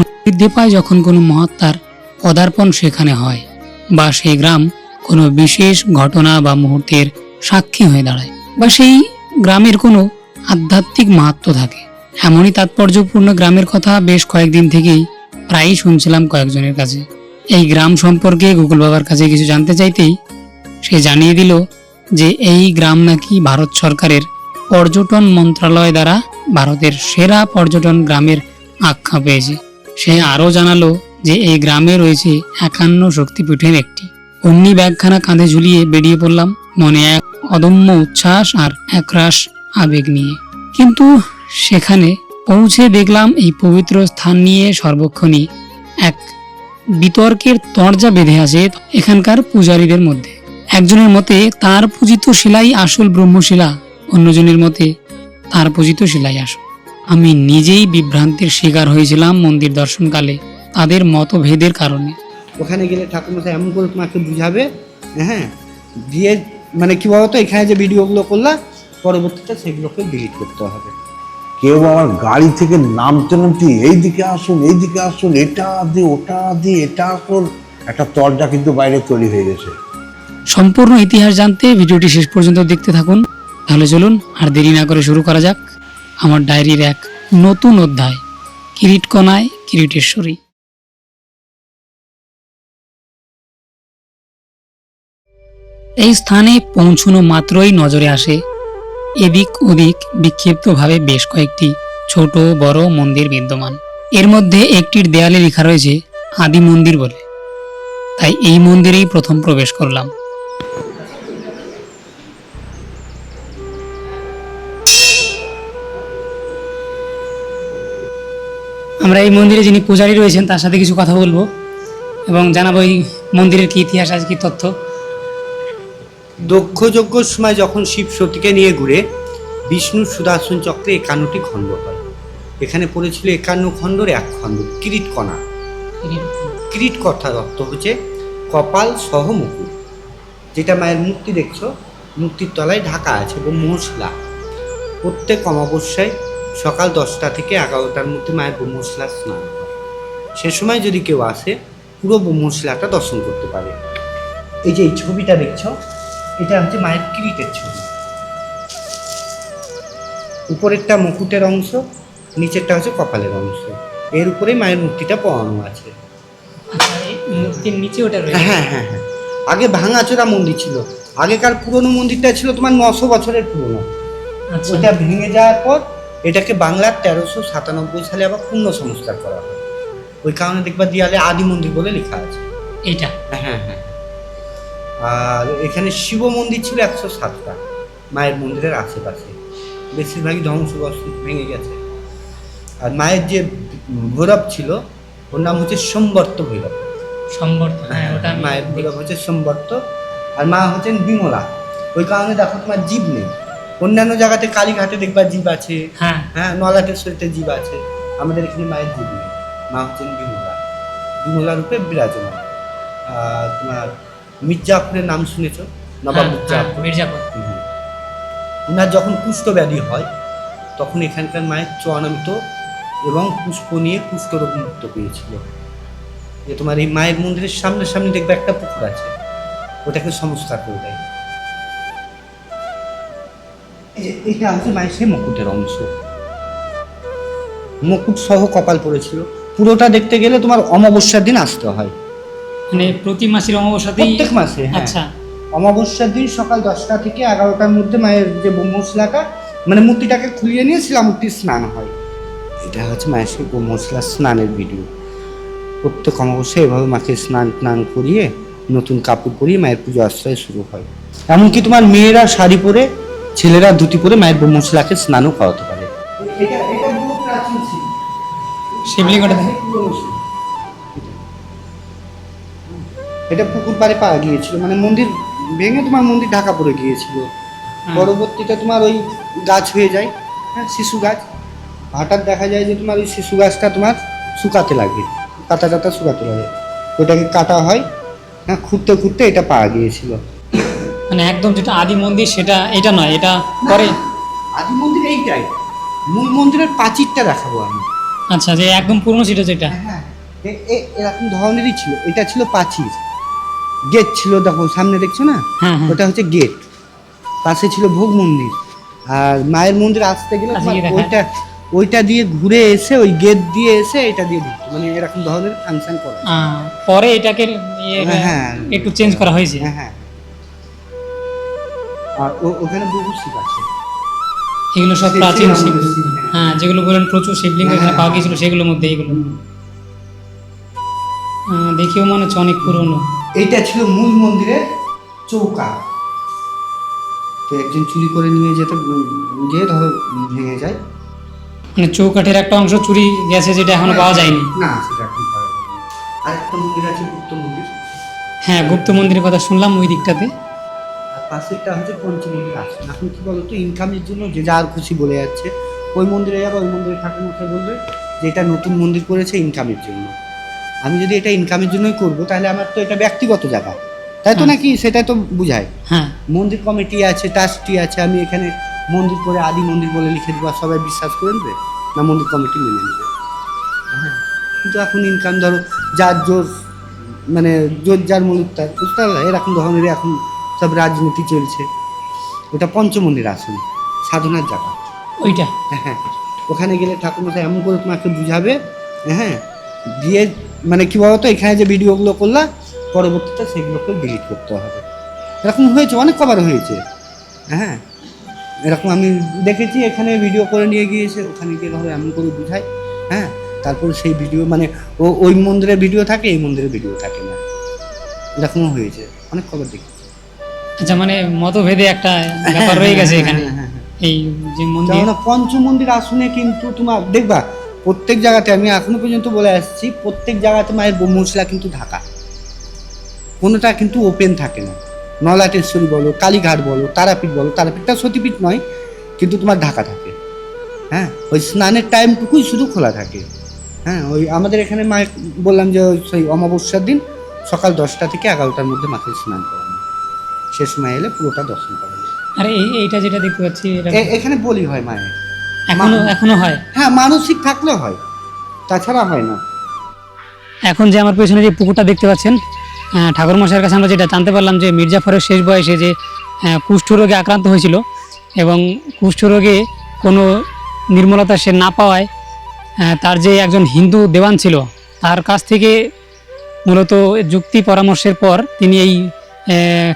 বৃদ্ধি পায় যখন কোনো মহাত্মার পদার্পণ সেখানে হয় বা সেই গ্রাম কোনো বিশেষ ঘটনা বা মুহূর্তের সাক্ষী হয়ে দাঁড়ায় বা সেই গ্রামের কোনো আধ্যাত্মিক মাহাত্ম থাকে। এমনই তাৎপর্যপূর্ণ গ্রামের কথা বেশ কয়েকদিন থেকেই প্রায়ই শুনছিলাম কয়েকজনের কাছে। এই গ্রাম সম্পর্কে গুগল বাবার কাছে কিছু জানতে চাইতেই সে জানিয়ে দিল যে এই গ্রাম নাকি ভারত সরকারের পর্যটন মন্ত্রণালয় দ্বারা ভারতের সেরা পর্যটন গ্রামের আখ্যা পেয়েছে। সে আরও জানালো যে এই গ্রামে রয়েছে একান্ন শক্তিপীঠের একটি। অমনি ব্যাগখানা কাঁধে ঝুলিয়ে বেরিয়ে পড়লাম, মনে এক অদম্য উচ্ছ্বাস আর একরাশ আবেগ নিয়ে। কিন্তু সেখানে পৌঁছে দেখলাম এই পবিত্র স্থান নিয়ে সর্বক্ষণই এক বিতর্কের তরজা বেঁধে আছে এখানকার পূজারীদের মধ্যে। একজনের মতে তার পূজিত শিলাই আসল ব্রহ্মশিলা, অন্যজনের মতে তার পূজিত শিলাই আসল। আমি নিজেই বিভ্রান্তির শিকার হয়েছিলাম মন্দির দর্শনকালে তাদের মতভেদের কারণে। ওখানে গেলে ঠাকুরমশাই এমন করে তোমাকে বুঝাবে হ্যাঁ? দিয়ে মানে কি বলতো এখানে যে ভিডিওগুলো করলা পরবর্তীতে সেগুলোকে ডিলিট করতে হবে। কেউ আমার গাড়ি থেকে নামতে নামতে এইদিকে আসুন এইদিকে আসুন এটা দি ওটা দি এটা আসুন একটা তরজা কিন্তু বাইরে তৈরি হয়ে গেছে। সম্পূর্ণ ইতিহাস জানতে ভিডিওটি শেষ পর্যন্ত দেখতে থাকুন। তাহলে চলুন আর দেরি না করে শুরু করা যাক। আমার ডায়েরির এক নতুন অধ্যায় কিরিট কণায় কিরিটেশ্বরী। এই স্থানে পৌঁছানো মাত্রই নজরে আসে এদিক ওদিক বিক্ষিপ্তভাবে বেশ কয়েকটি ছোট, বড় মন্দির বিদ্যমান। এর মধ্যে একটির দেয়ালে লেখা রয়েছে, আদি মন্দির বলে। তাই এই মন্দিরেই প্রথম প্রবেশ করলাম। আমরা এই মন্দিরে যিনি পূজারী রয়েছেন তার সাথে কিছু কথা বলব এবং জানাব এই মন্দিরের কি ইতিহাস আছে কি তথ্য। দক্ষ যজ্ঞর সময় যখন শিব সতীকে নিয়ে ঘুরে বিষ্ণু সুদর্শন চক্রে একান্নটি খণ্ড হয়। এখানে পড়েছিল একান্ন খণ্ডর এক খণ্ড কিরিট কণা কিরিট কথার অর্থ হচ্ছে কপাল সহ মুকুট। যেটা মায়ের মূর্তি দেখছ মূর্তির তলায় ঢাকা আছে এবং মশলা। প্রত্যেক অমাবস্যায় সকাল দশটা থেকে এগারোটার মধ্যে মায়ের ব্রহ্মশিলা স্নান হয়। সে সময় যদি কেউ আসে পুরো ব্রহ্মশিলাটা দর্শন করতে পারে। এই যে এই ছবিটা দেখছ এটা হচ্ছে মায়ের কিরিটের ছবি। উপরেরটা মুকুটের অংশ নিচেরটা হচ্ছে কপালের অংশ। এর উপরে মায়ের মূর্তিটা পড়ানো আছে। মূর্তির নিচে ওটা হ্যাঁ হ্যাঁ হ্যাঁ। আগে ভাঙাচোরা মন্দির ছিল। আগেকার পুরনো মন্দিরটা ছিল তোমার নশো বছরের পুরনো। আচ্ছা। ওটা ভেঙে যাওয়ার পর এটাকে বাংলার তেরোশো সাতানব্বই সালে আবার পূর্ণ সংস্কার করা হয়। ওই কারণে দেখবা দেয়ালে আদি মন্দির বলে লেখা আছে। এটা? হ্যাঁ হ্যাঁ। আর এখানে শিব মন্দির ছিল একশো সাতটা মায়ের মন্দিরের আশেপাশে। বেশিরভাগই ধ্বংসগ্রস্ত ভেঙে গেছে। আর মায়ের যে ভৈরব ছিল ওর নাম হচ্ছে সোমবর্ত ভৈরব। সম্বর্ধ হ্যাঁ ওটা মায়ের ভৈরব হচ্ছে সোমবর্ত আর মা হচ্ছেন বিমলা। ওই কারণে দেখো তোমার জীব নেই। অন্যান্য জায়গাতে কালীঘাটে দেখবা জীব আছে। হ্যাঁ। হ্যাঁ নলাটেশ্বরীতে জীব আছে। আমাদের এখানে মায়ের জীব নেই। মা হচ্ছেন বিমলা। বিমলা রূপে বিরাজমান। তোমার মির্জাফরের নাম শুনেছ? নবাব হ্যাঁ, হ্যাঁ, মির্জাফর। ওনার যখন কুষ্ঠব্যাধি হয় তখন এখানকার মায়ের চয়নামিত এবং পুষ্প নিয়ে কুষ্ঠরোগ মুক্ত পেয়েছিল। যে তোমার এই মায়ের মন্দিরের সামনে সামনে দেখবে একটা পুকুর আছে। ওটাকে সংস্কার করে দেয়। এইটা হচ্ছে মায়ের সেই মুকুটের অংশ। মুকুট সহ কপাল পড়েছিল। পুরোটা দেখতে গেলে তোমার অমাবস্যার দিন আসতে হয়। মানে প্রতি মাসের অমাবস্যাতেই প্রত্যেক মাসে হ্যাঁ। আচ্ছা। অমাবস্যার দিন সকাল দশটা থেকে এগারোটার মধ্যে মায়ের যে ব্রহ্মশিলাটা মানে মূর্তিটাকে খুলিয়ে নিয়ে শিলামূর্তির স্নান হয়। এটা হচ্ছে মায়ের সেই ব্রহ্মশিলা স্নানের ভিডিও প্রত্যেক অমাবস্যায় এভাবে মাকে স্নান টান করিয়ে নতুন কাপড় পরিয়ে মায়ের পুজো আশ্রয় শুরু হয়। এমনকি তোমার মেয়েরা শাড়ি পরে ছেলেরা ধুতি পরে মায়ের ব্রহ্মশিলাকে স্নানও করাতে পারে। এটা পুকুর পাড়ে পাওয়া গিয়েছিল। মানে মন্দির ভেঙে তোমার মন্দির ঢাকা পড়ে গিয়েছিল। পরবর্তীতে তোমার ওই গাছ হয়ে যায় হ্যাঁ শিশু গাছ। হঠাৎ দেখা যায় যে তোমার ওই শিশু গাছটা তোমার শুকাতে লাগে। কাটা কাটা শুকাতে লাগে। ওটাকে কাটা হয় হ্যাঁ খুঁড়তে খুঁড়তে এটা পাওয়া গিয়েছিল। মানে একদম যেটা আদি মন্দির সেটা এটা নয় এটা পরে? আদি মন্দির এইটাই। মূল মন্দিরের প্রাচীরটা দেখাবো আমি। আচ্ছা যে একদম পুরনো ছিল যেটা? হ্যাঁ এ- এরকম ধরনেরই ছিল। এটা ছিল পাঁচির গেট ছিল দেখো সামনে দেখছ না? হ্যাঁ হ্যাঁ। ওটা হচ্ছে গেট। পাশে ছিল ভোগ মন্দির। আর মায়ের মন্দির আসতে গেলে দেখা। ওইটা ওইটা দিয়ে ঘুরে এসে ওই গেট দিয়ে এসে এটা দিয়ে ঢুকতো মানে এরকম ধরনের ফাংশন করা। পরে এটাকে ইয়ে, হ্যাঁ। একটু চেঞ্জ করা হয়েছে। হ্যাঁ হ্যাঁ। আর ওখানে বহু শিব আছে। এগুলো সব প্রাচীন শিব হ্যাঁ। হ্যাঁ যেগুলো বলেন প্রচুর শিবলিঙ্গ এখানে হ্যাঁ, পাওয়া গিয়েছিল সেগুলোর মধ্যে এগুলো দেখেও মনে হচ্ছে অনেক পুরনো। এইটা ছিল মূল মন্দিরের চৌকা। তো একজন চুরি করে নিয়ে যেতে গিয়ে ধরো ভেঙে যায়। মানে চৌকাঠের একটা অংশ চুরি গেছে যেটা এখনও পাওয়া যায়নি। না সেটা এখন পাওয়া যাবে না। আর একটা মন্দির আছে গুপ্ত মন্দির। হ্যাঁ গুপ্ত মন্দিরের কথা শুনলাম ওই দিকটাতে। পাশেরটা হচ্ছে পঞ্চমন্দির আছে এখন কি বলতো ইনকামের জন্য যে যার খুশি বলে যাচ্ছে। ওই মন্দিরে যাব ওই মন্দিরে ঠাকুর মশাই বলবে যে এটা নতুন মন্দির করেছে ইনকামের জন্য। আমি যদি এটা ইনকামের জন্যই করব তাহলে আমার তো এটা ব্যক্তিগত জায়গা। তাই তো হ্যাঁ। নাকি? সেটাই তো বুঝায়। হ্যাঁ। মন্দির কমিটি আছে ট্রাস্টি আছে আমি এখানে মন্দির করে আদি মন্দির বলে লিখে দেবো সবাই বিশ্বাস করে নেবে? না মন্দির কমিটি মেনে নেবে? হ্যাঁ। কিন্তু এখন ইনকাম ধরো যার জোর মানে জোর যার মন্দির তার বুঝতে পারলে? এরকম ধরনের এখন সব রাজনীতি চলছে। ওটা পঞ্চমন্দির আসন সাধনার জায়গা। ওইটা? হ্যাঁ ওখানে গেলে ঠাকুরমশাই এমন করে তোমাকে বুঝাবে হ্যাঁ দিয়ে মানে কী বলতো এখানে যে ভিডিওগুলো করলা পরবর্তীতে সেগুলোকে ডিলিট করতে হবে। এরকম হয়েছে অনেক কবার হয়েছে। হ্যাঁ এরকম আমি দেখেছি এখানে ভিডিও করে নিয়ে গিয়েছে ওখানে গিয়ে ধরো এমন করে বুঝায় হ্যাঁ তারপর সেই ভিডিও মানে ও ওই মন্দিরের ভিডিও থাকে এই মন্দিরের ভিডিও থাকে না। এরকমও হয়েছে অনেক খবর দেখি আচ্ছা মানে মতভেদে একটা ব্যাপার রয়ে গেছে এখানে। হ্যাঁ, হ্যাঁ, হ্যাঁ। এই যে মন্দির পঞ্চ মন্দির আসনে কিন্তু তোমার দেখবা প্রত্যেক জায়গাতে আমি এখনও পর্যন্ত বলে আসছি প্রত্যেক জায়গাতে মায়ের মশলা কিন্তু ঢাকা। কোনোটা কিন্তু ওপেন থাকে না। নলাটেশ্বরী বলো কালীঘাট বলো তারাপীঠ বলো তারাপীঠটা সতীপীঠ নয় কিন্তু তোমার ঢাকা থাকে। হ্যাঁ ওই স্নানের টাইমটুকুই শুধু খোলা থাকে। হ্যাঁ ওই আমাদের এখানে মায়ের বললাম যে ওই সেই অমাবস্যার দিন সকাল দশটা থেকে এগারোটার মধ্যে মাকে স্নান করানো সে সময় এলে পুরোটা দর্শন করা যায়। আরে এই- এইটা যেটা দেখতে পাচ্ছি এখানে বলি হয় মায়ের এখনও এখনও হয়? হ্যাঁ মানসিক থাকলে হয়। তাছাড়া হয় না। এখন যে আমার পেছনে যে পুকুরটা দেখতে পাচ্ছেন ঠাকুর মশাইয়ের কাছে আমরা যেটা জানতে পারলাম যে মির্জাফরের শেষ বয়সে যে আহ, কুষ্ঠরোগে আক্রান্ত হয়েছিল এবং কুষ্ঠরোগে কোনো নির্মলতা সে না পাওয়ায় তার যে একজন হিন্দু দেওয়ান ছিল তার কাছ থেকে মূলত যুক্তি পরামর্শের পর তিনি এই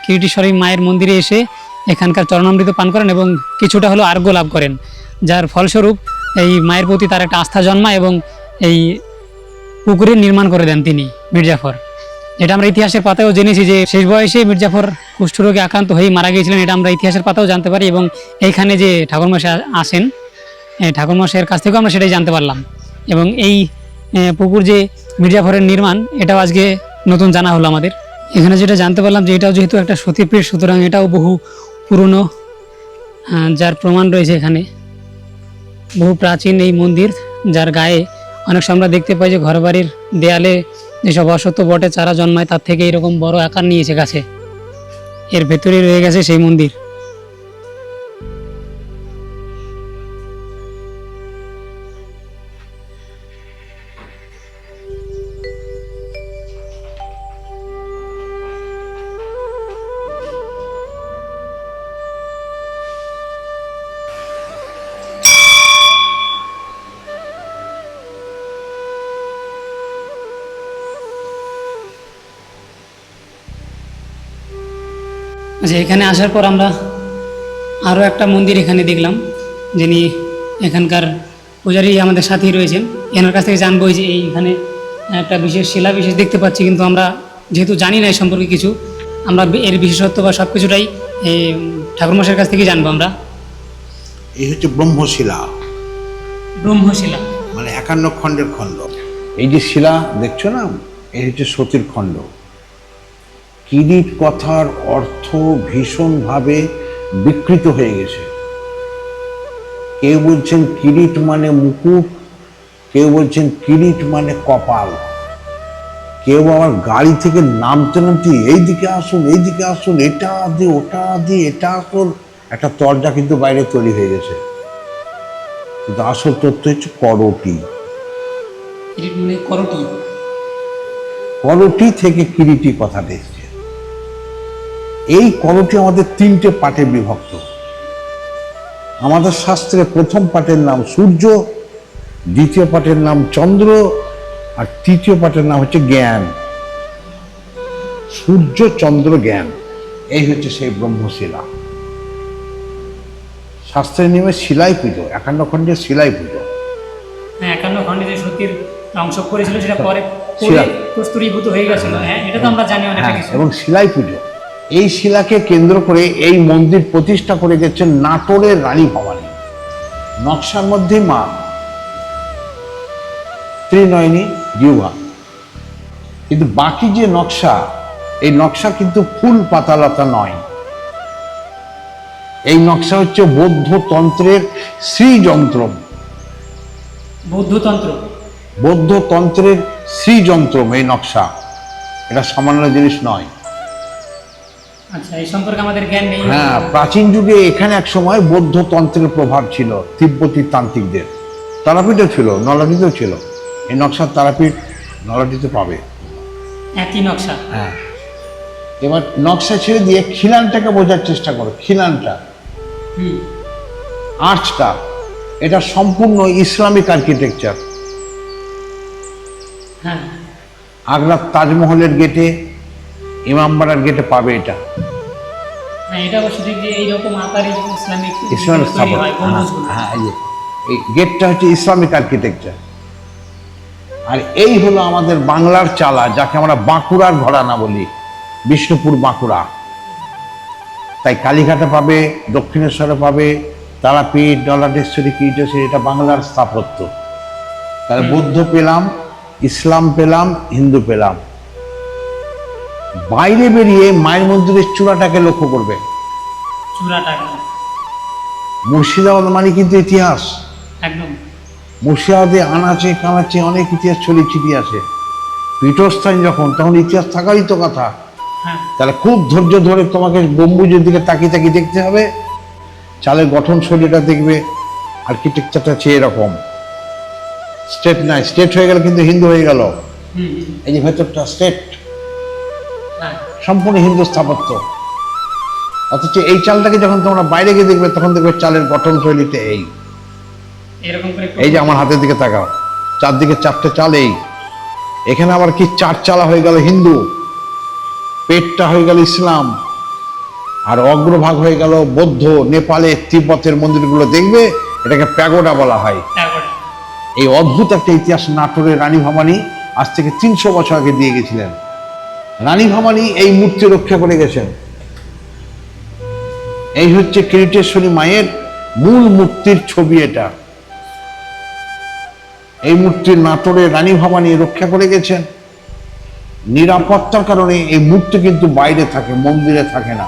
কিরিটিশ্বরী মায়ের মন্দিরে এসে এখানকার চরণামৃত পান করেন এবং কিছুটা হলো আর্ঘ্য লাভ করেন, যার ফলস্বরূপ এই মায়ের প্রতি তার একটা আস্থা জন্মায় এবং এই পুকুরের নির্মাণ করে দেন তিনি, মির্জাফর। এটা আমরা ইতিহাসের পাতায়ও জেনেছি যে শেষ বয়সে মির্জাফর কুষ্ঠরোগে আক্রান্ত হয়েই মারা গিয়েছিলেন, এটা আমরা ইতিহাসের পাতাও জানতে পারি এবং এইখানে যে ঠাকুরমশাই আসেন ঠাকুরমশাইয়ের কাছ থেকেও আমরা সেটাই জানতে পারলাম। এবং এই পুকুর যে মির্জাফরের নির্মাণ, এটাও আজকে নতুন জানা হলো আমাদের। এখানে যেটা জানতে পারলাম যে এটাও যেহেতু একটা সতীপীঠ, সুতরাং এটাও বহু পুরনো যার প্রমাণ রয়েছে এখানে। বহু প্রাচীন এই মন্দির, যার গায়ে অনেক সময় আমরা দেখতে পাই যে ঘরবাড়ির দেয়ালে যেসব অসত্য বটে, চারা জন্মায়, তার থেকে এরকম বড় আকার নিয়েছে গাছে। এর ভেতরে রয়ে গেছে সেই মন্দির। আচ্ছা এখানে আসার পর আমরা আরও একটা মন্দির এখানে দেখলাম যিনি এখানকার পূজারী আমাদের সাথেই রয়েছেন। এনার কাছ থেকে জানব এই যে এইখানে একটা বিশেষ শিলা বিশেষ দেখতে পাচ্ছি কিন্তু আমরা যেহেতু জানি না এই সম্পর্কে কিছু আমরা এর বিশেষত্ব বা সব কিছুটাই এই ঠাকুরমশাইয়ের কাছ থেকেই জানব আমরা। এই হচ্ছে ব্রহ্মশিলা। ব্রহ্মশিলা। মানে একান্ন খণ্ডের খণ্ড। এই যে শিলা দেখছ না? এই হচ্ছে সতীর খণ্ড। কিরিট কথার অর্থ ভীষণভাবে বিকৃত হয়ে গেছে। কেউ বলছেন কিরিট মানে মুকুট কেউ বলছেন কিরিট মানে কপাল। কেউ আবার গাড়ি থেকে নামতে নামতে এইদিকে আসুন এইদিকে আসুন এটা দি ওটা দি এটা আসুন একটা তরজা কিন্তু বাইরে তৈরি হয়ে গেছে। কিন্তু আসল তথ্য হচ্ছে করটি। কিরিট মানে করটি। করটি থেকে কিরিটি কথাটা। এই করটি আমাদের তিনটে পাঠে বিভক্ত। আমাদের শাস্ত্রে প্রথম পাঠের নাম সূর্য দ্বিতীয় পাঠের নাম চন্দ্র আর তৃতীয় পাঠের নাম হচ্ছে জ্ঞান। সূর্য চন্দ্র জ্ঞান এই হচ্ছে সেই ব্রহ্মশিলা। শাস্ত্রের নিয়মে শিলাই পুজো একান্ন খণ্ডের শিলাই পুজো। হ্যাঁ একান্ন খণ্ডে যে সতীর অংশ করেছিল সেটা পরে। কস্তুরীভূত হয়ে গেছিল। হ্যাঁ এটা তো আমরা জানি অনেকটা হ্যাঁ, এবং শিলাই পুজো। এই শিলাকে কেন্দ্র করে এই মন্দির প্রতিষ্ঠা করে গেছেন নাটোরের রানী ভবানী। নকশার মধ্যে মা ত্রিনয়নী জিহ্বা কিন্তু বাকি যে নকশা এই নকশা কিন্তু ফুল পাতালতা নয়। এই নকশা হচ্ছে বৌদ্ধ তন্ত্রের শ্রীযন্ত্র। বৌদ্ধতন্ত্র। বৌদ্ধ তন্ত্রের শ্রীযন্ত্র এই নকশা। এটা সামান্য জিনিস নয়। হ্যাঁ প্রাচীন যুগে এখানে এক সময় বৌদ্ধ তন্ত্রের প্রভাব ছিল তিব্বতী তান্ত্রিকদের। তারাপীঠও ছিল নলাটিতেও ছিল। এই নকশার তারাপীঠ নলাটিতে পাবে। একই নকশা? হ্যাঁ। এবার নকশা ছেড়ে দিয়ে খিলানটাকে বোঝার চেষ্টা করো খিলানটা। আর্চটা এটা সম্পূর্ণ ইসলামিক আর্কিটেকচার। হ্যাঁ। আগ্রার তাজমহলের গেটে ইমামবাড়ার গেটে পাবে এটা। হ্যাঁ ইসলামিক স্থাপন। হয়। হ্যাঁ এই যে এই গেটটা হচ্ছে ইসলামিক আর্কিটেকচার। আর এই হলো আমাদের বাংলার চালা যাকে আমরা বাঁকুড়ার ঘরানা বলি বিষ্ণুপুর বাঁকুড়া। তাই কালীঘাটে পাবে দক্ষিণেশ্বরে পাবে তারাপীঠ ডলাটেশ্বরী কীটেশ্বরী এটা বাংলার স্থাপত্য। তাহলে বৌদ্ধ পেলাম ইসলাম পেলাম হিন্দু পেলাম। বাইরে বেরিয়ে মায়ের মন্দিরের চূড়াটাকে লক্ষ্য করবে। মুর্শিদাবাদ মানে কিন্তু ইতিহাস। একদম। মুর্শিদাবাদে আনাচে কানাচে অনেক ইতিহাস ছড়িয়ে ছিটিয়ে আছে। পীঠস্থান যখন তখন ইতিহাস থাকারই তো কথা। হ্যাঁ। তাহলে খুব ধৈর্য ধরে তোমাকে গম্বুজের দিকে তাকিয়ে তাকিয়ে দেখতে হবে। চালের গঠন শৈলীটা দেখবে আর্কিটেকচারটা হচ্ছে এরকম। স্টেট নাই স্টেট হয়ে গেল কিন্তু হিন্দু হয়ে গেল। এই যে ভেতরটা স্টেট সম্পূর্ণ হিন্দু স্থাপত্য অথচ এই চালটাকে যখন তোমরা বাইরে গিয়ে দেখবে তখন দেখবে চালের গঠন শৈলীতে এই। এই যে আমার হাতের দিকে তাকাও চারদিকে চারটে চাল এই। এখানে আবার কি চার চালা হয়ে গেল হিন্দু পেটটা হয়ে গেল ইসলাম আর অগ্রভাগ হয়ে গেল বৌদ্ধ নেপালে তিব্বতের মন্দিরগুলো দেখবে এটাকে প্যাগোডা বলা হয়। এই অদ্ভুত একটা ইতিহাস নাটোরের রানী ভবানী আজ থেকে তিনশো বছর আগে দিয়ে গেছিলেন। রানী ভবানী এই মূর্তি রক্ষা করে গেছেন। এই হচ্ছে কিরিটেশ্বরী মায়ের মূল মূর্তির ছবি এটা। এই মূর্তির নাটোরে রানী ভবানী রক্ষা করে গেছেন। নিরাপত্তার কারণে এই মূর্তি কিন্তু বাইরে থাকে, মন্দিরে থাকে না।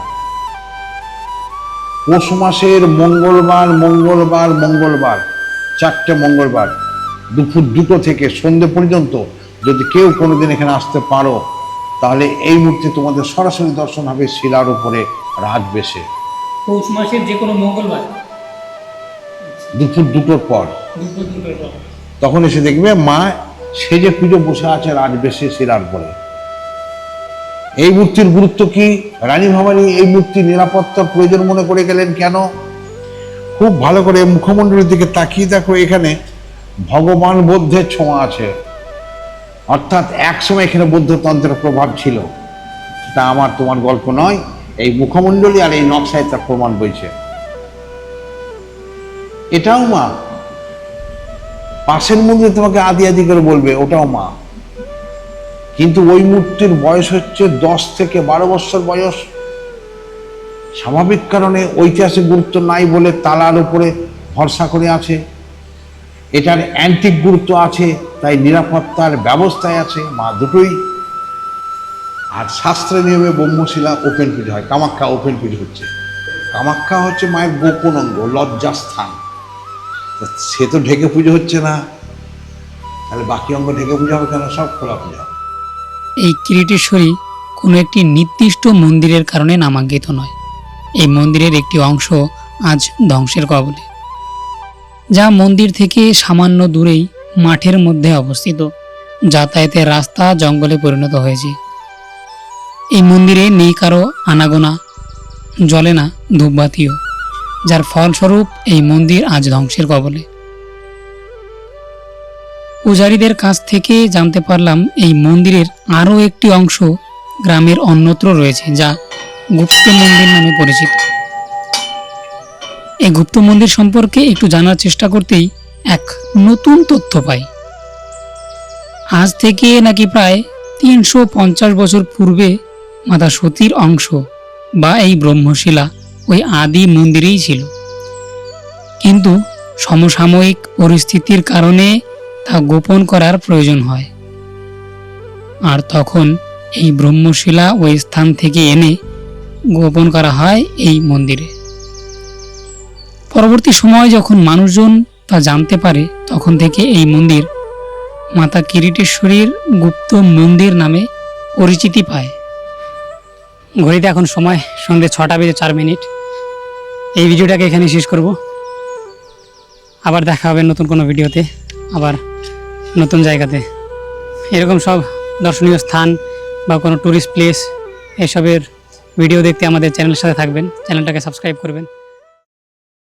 পৌষ মাসের মঙ্গলবার মঙ্গলবার মঙ্গলবার, চারটে মঙ্গলবার, দুপুর দুটো থেকে সন্ধে পর্যন্ত যদি কেউ কোনোদিন এখানে আসতে পারো তাহলে এই মূর্তি তোমাদের সরাসরি দর্শন হবে শিলার উপরে রাত বেশে। পৌষ মাসের যে কোনো মঙ্গলবার। দুপুর দুটোর পর। দুপুর দুটোর পর। তখন এসে দেখবে মা সেজে পুজো বসে আছে রাত বেশে শিলার পরে এই মূর্তির গুরুত্ব কি? রানী ভবানী এই মূর্তি নিরাপত্তার প্রয়োজন মনে করে গেলেন কেন? খুব ভালো করে মুখমণ্ডলের দিকে তাকিয়ে দেখো এখানে ভগবান বুদ্ধের ছোঁয়া আছে। অর্থাৎ একসময় এখানে বৌদ্ধতন্ত্রের প্রভাব ছিল। তা আমার তোমার গল্প নয়, এই মুখমণ্ডলী আর এই নকশায় তার প্রমাণ বইছে। এটাও মা। পাশের মন্দিরে তোমাকে আদি আদি করে বলবে, ওটাও মা। কিন্তু ওই মূর্তির বয়স হচ্ছে দশ থেকে বারো বছর বয়স। স্বাভাবিক কারণে ঐতিহাসিক গুরুত্ব নাই বলে তালার উপরে ভরসা করে আছে। এটার অ্যান্টিক গুরুত্ব আছে, তাই নিরাপত্তার ব্যবস্থায় আছে, মা দুটোই। আর শাস্ত্রের নিয়মে ব্রহ্মশিলা ওপেন পিঠ হয়, কামাখ্যা ওপেন পিঠ হচ্ছে। কামাখ্যা হচ্ছে মায়ের গোপন অঙ্গ, লজ্জাস্থান। সে তো ঢেকে পুজো হচ্ছে না। তাহলে বাকি অঙ্গ ঢেকে পুজো হবে কেন? সব খোলা পুজো। এই কিরিটেশ্বরী কোনো একটি নির্দিষ্ট মন্দিরের কারণে নামাঙ্কিত নয়। এই মন্দিরের একটি অংশ আজ ধ্বংসের কবলে। যা মন্দির থেকে সামান্য দূরেই মাঠের মধ্যে অবস্থিত, যাতায়াতের রাস্তা জঙ্গলে পরিণত হয়েছে। এই মন্দিরে নেই কারও আনাগোনা জ্বলে না ধূপবাতিও যার ফলস্বরূপ এই মন্দির আজ ধ্বংসের কবলে। পূজারীদের কাছ থেকে জানতে পারলাম, এই মন্দিরের আরও একটি অংশ গ্রামের অন্যত্র রয়েছে, যা গুপ্ত মন্দির নামে পরিচিত। এই গুপ্ত মন্দির সম্পর্কে একটু জানার চেষ্টা করতেই এক নতুন তথ্য পাই। আজ থেকে নাকি প্রায় তিনশো পঞ্চাশ বছর পূর্বে মাতা সতীর অংশ বা এই ব্রহ্মশিলা ওই আদি মন্দিরেই ছিল। কিন্তু সমসাময়িক পরিস্থিতির কারণে তা গোপন করার প্রয়োজন হয়। আর তখন এই ব্রহ্মশিলা ওই স্থান থেকে এনে গোপন করা হয় এই মন্দিরে। পরবর্তী সময় যখন মানুষজন তা জানতে পারে, তখন থেকে এই মন্দির মাতা কিরিটেশ্বরীর গুপ্ত মন্দির নামে পরিচিতি পায়। ঘড়িতে এখন সময় সন্ধ্যে ছটা বেজে চার মিনিট। এই ভিডিওটাকে এখানে শেষ করব। আবার দেখা হবে নতুন কোনো ভিডিওতে, আবার নতুন জায়গাতে। এরকম সব দর্শনীয় স্থান বা কোনো ট্যুরিস্ট প্লেস এসবের ভিডিও দেখতে আমাদের চ্যানেলের সাথে থাকবেন। চ্যানেলটাকে সাবস্ক্রাইব করবেন।